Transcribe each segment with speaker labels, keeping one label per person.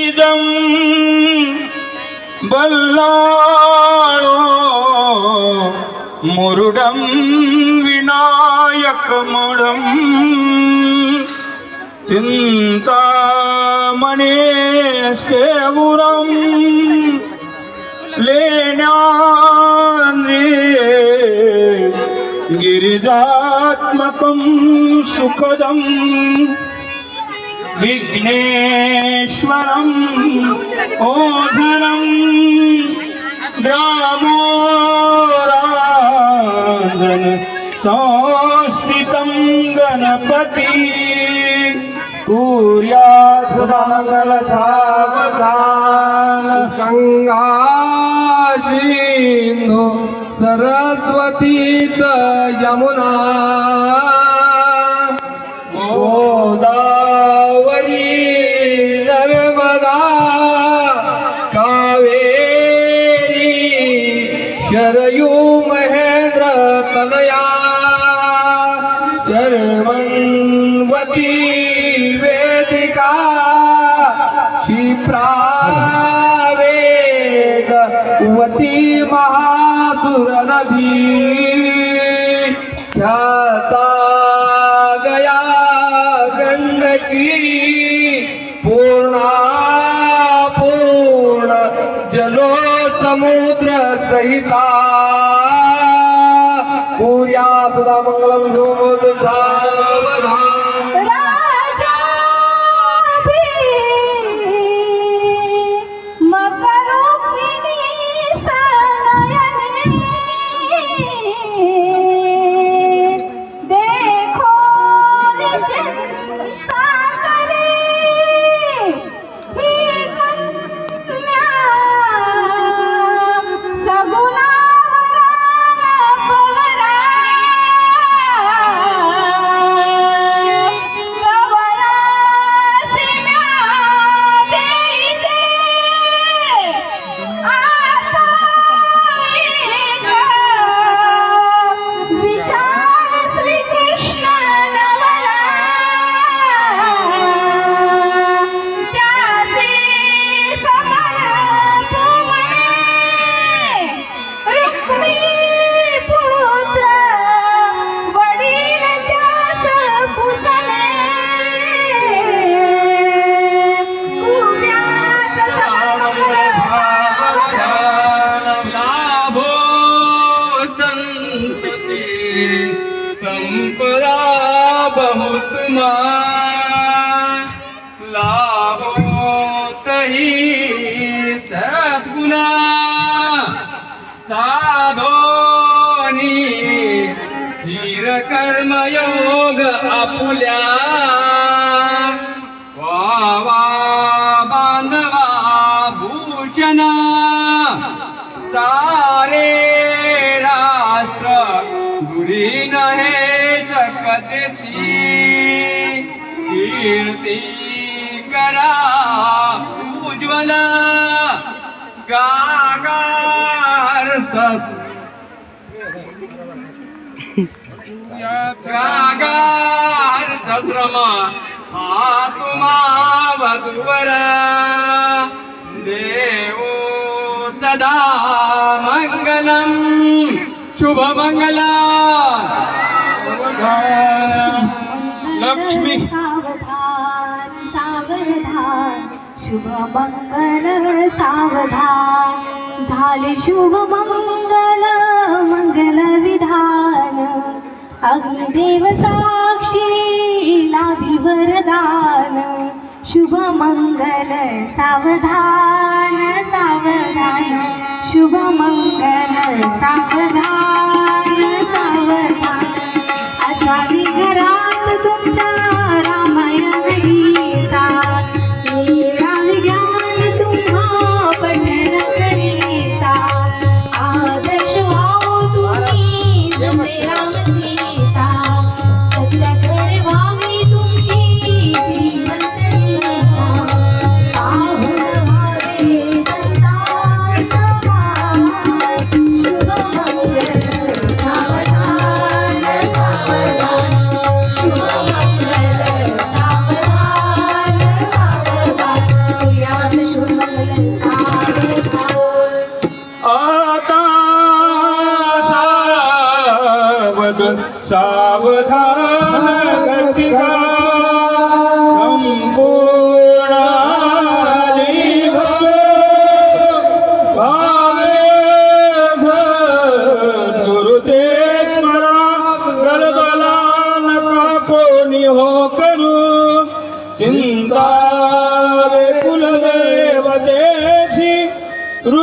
Speaker 1: കിതം വല്ലാണോ? മുരുടം വിനായകമുടം ചിന്താമണേ സേവുറം ലേനാന്ദ്രേ ഗിരിജാത്മകം സുഖദം विघ्नेश्वरम् ओधरम् रामो रामोरा सोष्ठितम् गणपति। कूर्या
Speaker 2: शुभमगलसाव सरस्वती च यमुना। चर्मन्वती वेदिका क्षिप्रावेगवती महासुर नदी ख्याता गया गंडकी पूर्णा पूर्ण जलो समुद्र सहिता। ભૂયા સદા મંગલમ સોમો तही सद्गुणा साधोनी धीर कर्मयोग आपुल्या करा उज्ज्वल गागार सस गागार सश्रमा हा तुम्हा वधूवर देवो सदा मंगलम शुभ मंगला
Speaker 1: लक्ष्मी
Speaker 3: शुभ मंगल सावधान झाले शुभ मंगल मंगल विधान. अग्निदेव साक्षी लाभी वरदान. शुभ मंगल सावधान सावधान. शुभ मंगल सावधान सावधान.
Speaker 1: सावधान घटिका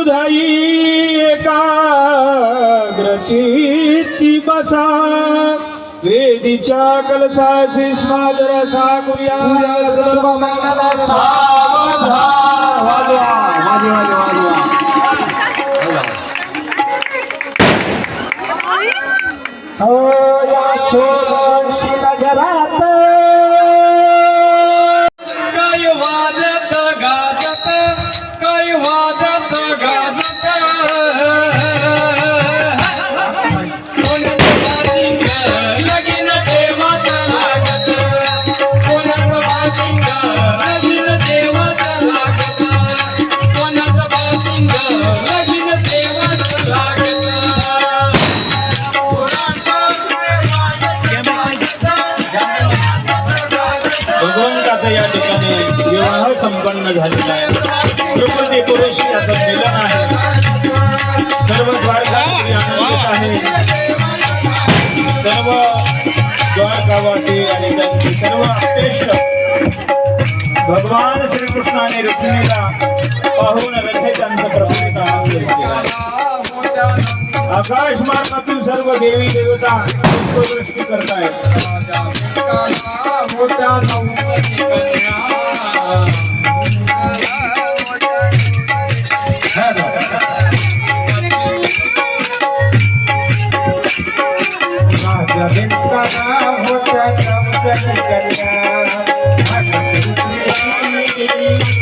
Speaker 1: हृदयी एकाग्रचित्ती बसा। वेदीच्या कलशाशी स्मादर साकुर्या
Speaker 2: वाजवा वाजवा वाजवा
Speaker 1: ठिकाणी विवाह संपन्न झालेला आहे. द्रुपदी पुरुष याचं मिलन आहे. सर्व भगवान श्री श्रीकृष्णाने रुक्मिणीला पाहून रथे त्यांचा आनंद झालेला आहे आकाश मार्गातून सर्व देवी देवता पुष्पवृष्टी करतायत.
Speaker 2: Thank you.